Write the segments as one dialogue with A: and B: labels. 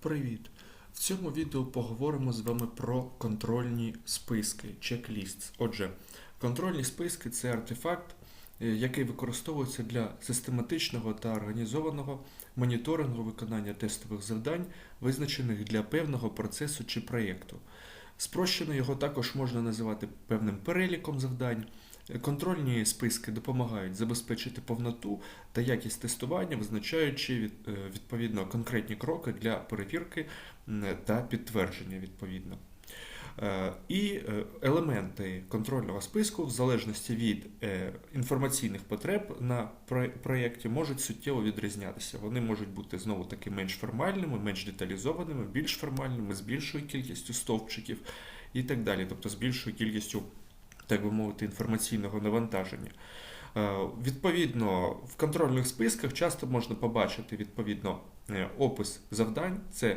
A: Привіт! В цьому відео поговоримо з вами про контрольні списки, чек-ліст. Отже, контрольні списки це артефакт, е, який використовується для систематичного та організованого моніторингу виконання тестових завдань, визначених для певного процесу чи проєкту. Спрощено його також можна називати певним переліком завдань. Контрольні списки допомагають забезпечити повноту та якість тестування, визначаючи е, відповідно конкретні кроки для перевірки та підтвердження відповідно. Е, І е, елементи контрольного списку, в залежності від інформаційних потреб на проєкті, можуть суттєво відрізнятися. Вони можуть бути знову таки менш формальними, менш деталізованими, більш формальними, з більшою кількістю стовпчиків і так далі, тобто з більшою кількістю, так би мовити, інформаційного навантаження. Е, Відповідно, в контрольних списках часто можна побачити відповідно е, опис завдань, це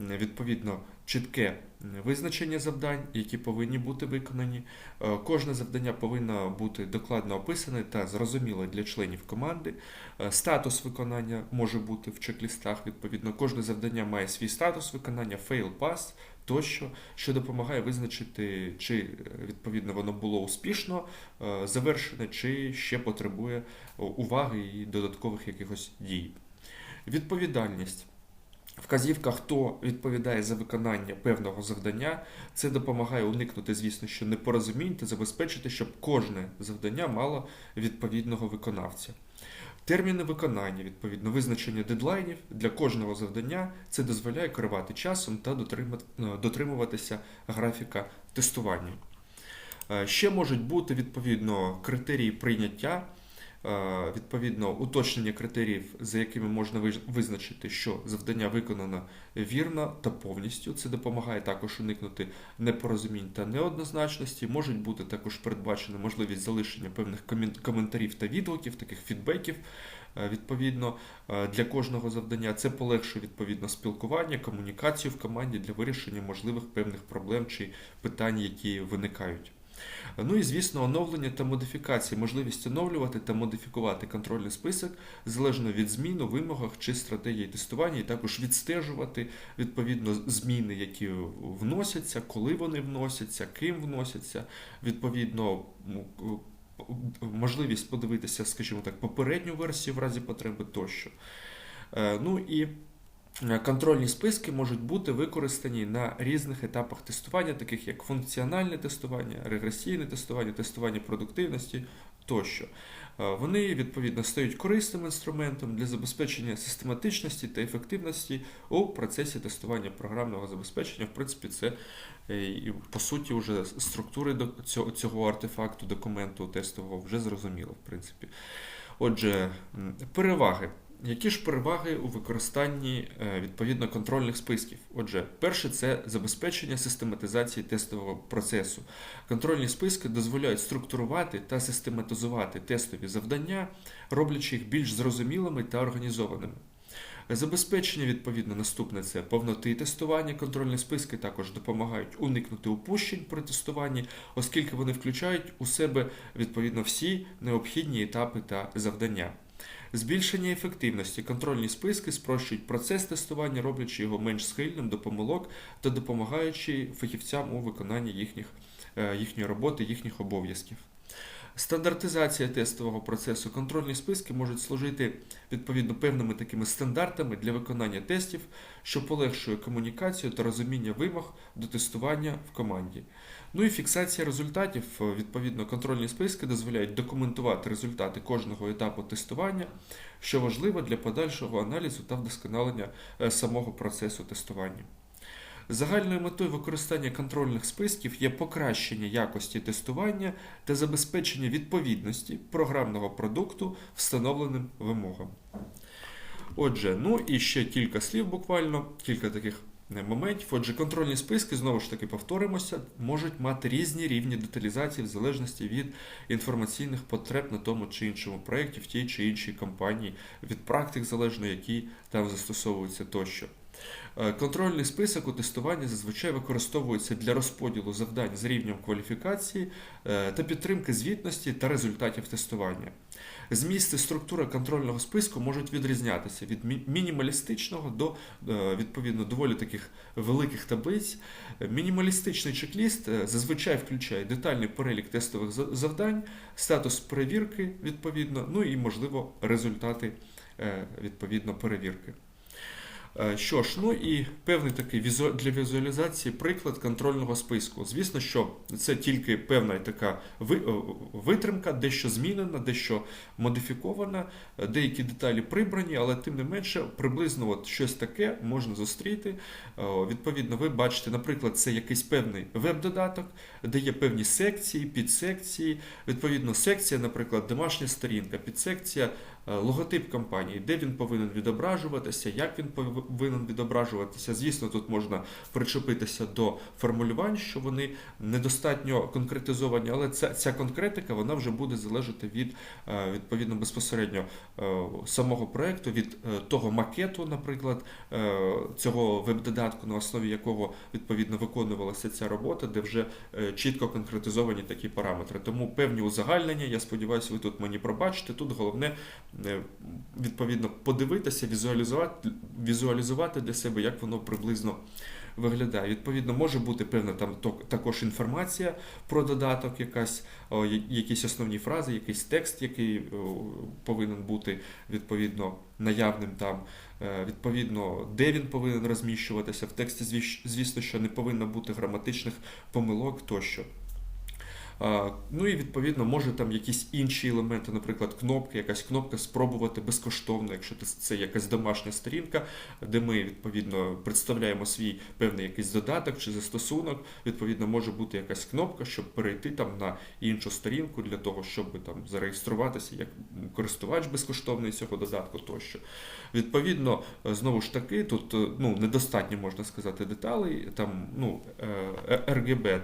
A: відповідно чітке визначення завдань, які повинні бути виконані. Е, Кожне завдання повинно бути докладно описане та зрозуміле для членів команди. Е, Статус виконання може бути в чек-лістах. Відповідно, кожне завдання має свій статус виконання, fail, pass тощо, що допомагає визначити, чи е, відповідно воно було успішно е, завершене, чи ще потребує уваги і додаткових якихось дій. Відповідальність. Вказівка, хто відповідає за виконання певного завдання, це допомагає уникнути, звісно, що непорозумінь та забезпечити, щоб кожне завдання мало відповідного виконавця. Терміни виконання, відповідно, визначення дедлайнів для кожного завдання це дозволяє керувати часом та е, дотримуватися графіка тестування. Е, Ще можуть бути відповідно критерії прийняття, відповідно уточнення критеріїв, за якими можна визначити, що завдання виконано вірно та повністю. Це допомагає також уникнути непорозумінь та неоднозначності. Можуть бути також передбачена можливість залишення певних коментарів та відгуків, таких фідбеків. е, Відповідно, е, для кожного завдання це полегшує відповідно спілкування, комунікацію в команді для вирішення можливих певних проблем чи питань, які виникають. Ну і звісно, оновлення та модифікації, можливість оновлювати та модифікувати контрольний список залежно від змін у вимогах чи стратегії тестування, і також відстежувати відповідно зміни, які вносяться, коли вони вносяться, ким вносяться, відповідно. Можливість подивитися, скажімо так, попередню версію в разі потреби тощо. Е, Ну і Контрольні списки можуть бути використані на різних етапах тестування, таких як функціональне тестування, регресійне тестування, тестування продуктивності тощо. Е, Вони відповідно стають корисним інструментом для забезпечення систематичності та ефективності у процесі тестування програмного забезпечення. В принципі, це е, по суті вже структури цього артефакту документу тестового вже зрозуміло, в принципі. Отже, переваги. Які ж переваги у використанні е, відповідно контрольних списків? Отже, перше це забезпечення систематизації тестового процесу. Контрольні списки дозволяють структурувати та систематизувати тестові завдання, роблячи їх більш зрозумілими та організованими. Забезпечення, відповідно, наступне це повноти тестування. Контрольні списки також допомагають уникнути упущень при тестуванні, оскільки вони включають у себе відповідно всі необхідні етапи та завдання. Збільшення ефективності. Контрольні списки спрощують процес тестування, роблячи його менш схильним до помилок та допомагаючи фахівцям у виконанні їхніх, е, їхньої роботи, їхніх обов'язків. Стандартизація тестового процесу. Контрольні списки можуть служити відповідно певними такими стандартами для виконання тестів, що полегшує комунікацію та розуміння вимог до тестування в команді. Ну і фіксація результатів. Відповідно, контрольні списки дозволяють документувати результати кожного етапу тестування, що важливо для подальшого аналізу та вдосконалення е, самого процесу тестування. Загальною метою використання контрольних списків є покращення якості тестування та забезпечення відповідності програмного продукту встановленим вимогам. Отже, ну і ще кілька слів буквально, кілька таких е, моментів. Отже, контрольні списки, знову ж таки повторимося, можуть мати різні рівні деталізації в залежності від інформаційних потреб на тому чи іншому проєкті, в тій чи іншій компанії, від практик залежно, які там застосовуються тощо. Е, Контрольний список у тестуванні зазвичай використовується для розподілу завдань з рівнем кваліфікації е, та підтримки звітності та результатів тестування. Зміст і структура контрольного списку можуть відрізнятися від мінімалістичного до е, відповідно доволі таких великих таблиць. Мінімалістичний чек-ліст зазвичай включає детальний перелік тестових завдань, статус перевірки відповідно, ну і можливо результати відповідно перевірки. Е, Що ж, ну і певний такий для візуалізації приклад контрольного списку. Звісно, що це тільки певна така витримка, дещо змінена, дещо модифікована, е, деякі деталі прибрані, але тим не менше, приблизно от щось таке можна зустріти. Е, Відповідно, ви бачите, наприклад, це якийсь певний веб-додаток, де є певні секції, підсекції. Відповідно, секція, наприклад, домашня сторінка, підсекція е, логотип компанії, де він повинен відображуватися, як він повинен відображуватися. Звісно, тут можна причепитися до формулювань, що вони недостатньо конкретизовані, але ця, ця конкретика вона вже буде залежати від е, відповідно безпосередньо е, самого проекту, від е, того макету, наприклад, е, цього веб-додатку, на основі якого відповідно виконувалася ця робота, де вже е, чітко конкретизовані такі параметри. Тому певні узагальнення, я сподіваюся, ви тут мені пробачите. Тут головне е, відповідно подивитися, візуалізувати, візуалізувати для себе, як воно приблизно виглядає. Відповідно, може бути певна там також інформація про додаток, якась якісь основні фрази, якийсь текст, який повинен бути відповідно наявним там. Е, Відповідно, де він повинен розміщуватися. В тексті, звісно, що не повинно бути граматичних помилок тощо. Ну і відповідно може там якісь інші елементи, наприклад, кнопки, якась кнопка спробувати безкоштовно, якщо це- якась домашня сторінка, де ми відповідно представляємо свій певний якийсь додаток чи застосунок. Відповідно, може бути якась кнопка, щоб перейти там на іншу сторінку для того, щоб там зареєструватися як користувач безкоштовний цього додатку тощо. Відповідно, е, знову ж таки, тут е, ну, недостатньо можна сказати деталей. Там ну, е, RGB е,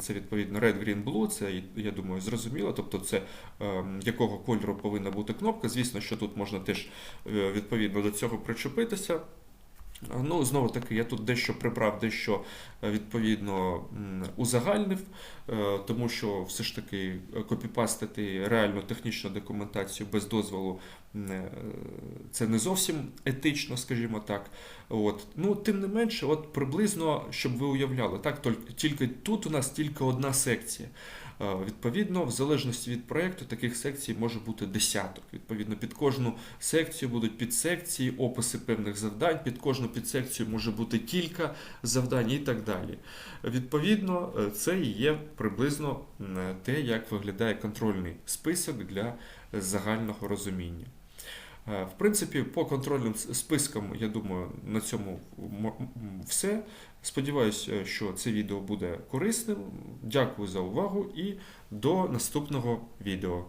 A: це відповідно Red, Green, Blue, це я думаю зрозуміло. Тобто, це е, якого кольору повинна бути кнопка. Звісно, що тут можна теж е, відповідно до цього причепитися. Ну, знову таки, я тут дещо прибрав, дещо е, відповідно узагальнив, е, тому що все ж таки копіпастити реальну технічну документацію без дозволу це не зовсім етично, скажімо так. От. Ну, тим не менше, от приблизно, щоб ви уявляли, так, тільки тут у нас тільки одна секція. Е, Відповідно, в залежності від проєкту, таких секцій може бути десяток. Відповідно, під кожну секцію будуть підсекції, описи певних завдань, під кожну підсекцію може бути кілька завдань і так далі. Відповідно, е, це і є приблизно те, як виглядає контрольний список для загального розуміння. Е, В принципі, по контрольним спискам, я думаю, на цьому все. Сподіваюся, що це відео буде корисним. Дякую за увагу і до наступного відео.